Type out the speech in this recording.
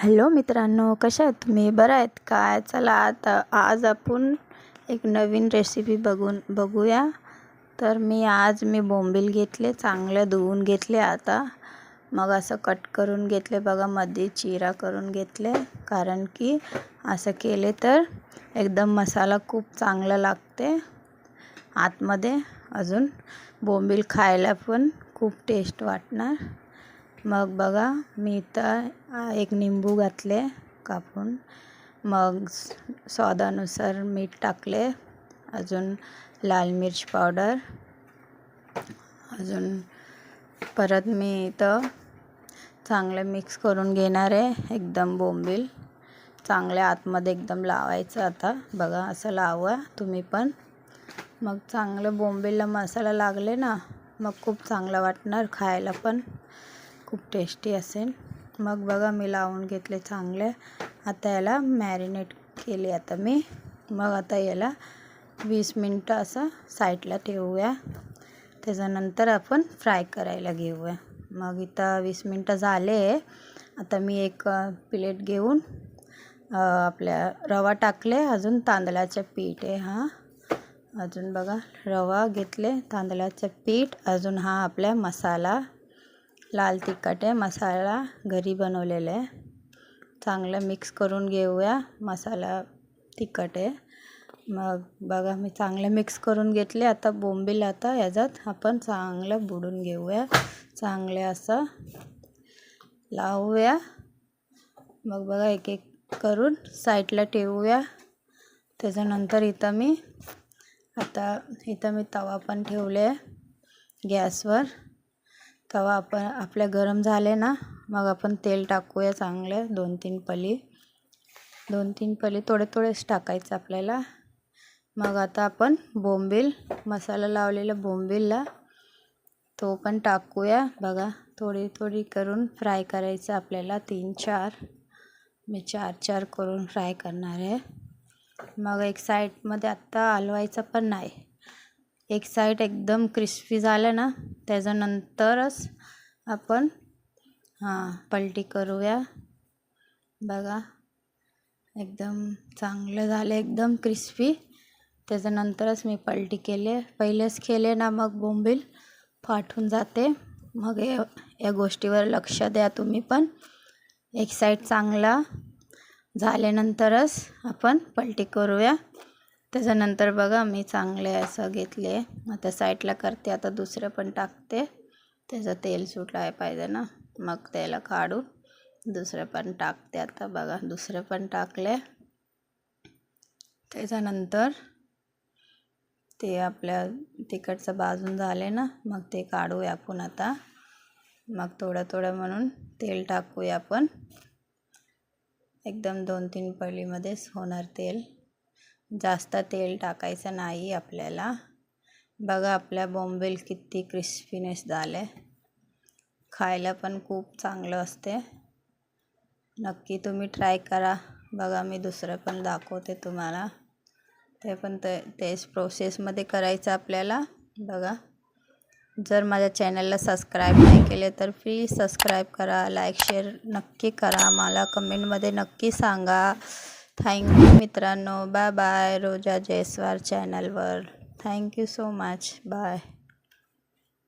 Hello मित्रांनो कशा आहेत तुम्ही? बरं आहेत काय चला आता आज आपण एक नवीन रेसिपी बघून बघूया. तर मी आज मी बोंबील घेतले चांगले धुवून घेतले आता. मग असं कट करून घेतले बघा मध्ये चिरा करून घेतले. कारण की असं केले तर एकदम मसाला खूप चांगला लागते आतमध्ये. अजून बोंबील खायला पण खूप टेस्ट वाटणार. मग बघा मी इथं एक निंबू घातले कापून. मग स्वादानुसार मीठ टाकले. अजून लाल मिर्च पावडर. अजून परत मी इथं चांगलं मिक्स करून घेणार आहे एकदम बोंबील. चांगल्या आतमध्ये एकदम लावायचं आता. बघा असं लावा तुम्ही पण. मग चांगलं बोंबीलला मसाला लागले ना मग खूप चांगलं वाटणार खायला पण. खूप टेस्टी असेल. मग बघा मी लावून घेतले चांगले. आता याला मॅरिनेट केले आता मी. मग आता याला वीस मिनटं असं साईडला ठेवूया. त्याच्यानंतर आपण फ्राय करायला घेऊया. मग इथं वीस मिनटं झाले. आता मी एक प्लेट घेऊन आपल्या रवा टाकले. अजून तांदळाचं पीठ आहे हा. अजून बघा रवा घेतले तांदळाचं पीठ. अजून हा आपला मसाला लाल तिखट आहे मसाला घरी बनवलेला आहे. चांगलं मिक्स करून घेऊया मसाला तिखट आहे. मग बघा मी चांगलं मिक्स करून घेतले. आता बोंबील आता याच्यात आपण चांगलं बुडून घेऊया. चांगले असं लावूया. मग बघा एक एक करून साईडला ठेवूया. त्याच्यानंतर इथं मी आता इथं मी तवा पण ठेवले गॅसवर. तवा आपण आपल्या गरम झाले ना मग आपण तेल टाकूया चांगले दोन तीन पली. दोन तीन पली थोडे थोडेच टाकायचं आपल्याला. मग आता आपण बोंबील मसाला लावलेला बोंबीलला तो पण टाकूया. बघा थोडी थोडी करून फ्राय करायचं आपल्याला. तीन चार. मी चार चार करून फ्राय करणार आहे. मग एक साईडमध्ये आत्ता हलवायचं पण नाही. एक साईड एकदम क्रिस्पी झालं ना त्याच्यानंतरच आपण हां पलटी करूया. बघा एकदम चांगलं झालं एकदम क्रिस्पी त्याच्यानंतरच मी पलटी केले. पहिलेच केले ना मग बोंबील फाटून जाते. मग या या गोष्टीवर लक्ष द्या तुम्ही पण. एक साईड चांगला झाल्यानंतरच आपण पलटी करूया. त्याच्यानंतर बघा मी चांगले असं घेतले. आता साईडला करते आता दुसरं पण टाकते. त्याचं तेल सुटलं पाहिजे ना मग त्याला काढू दुसरं पण टाकते आता बघा. दुसरं पण टाकले. त्याच्यानंतर ते आपल्या तिकडचं बाजून झाले ना मग ते काढूया आपण आता. मग थोडं थोडं म्हणून तेल टाकूया आपण. एकदम दोन तीन पळीमध्येच होणार तेल. जास्त तेल टाकायचं नाही आपल्याला. बघा आपल्या बॉम्बेल किती क्रिस्पीनेस झाले खायला पण खूप चांगलं असते नक्की तुम्ही ट्राय करा. बघा मी दुसरं पण दाखवते तुम्हाला. ते पण ते तेच प्रोसेसमध्ये करायचं आपल्याला. बघा. जर माझ्या चॅनलला सबस्क्राईब नाही केले तर प्लीज सबस्क्राईब करा लाईक शेअर नक्की करा. मला कमेंटमध्ये नक्की सांगा. थँक्यू मित्रांनो. बाय बाय रोजा जयस्वार चॅनलवर थँक्यू सो मच बाय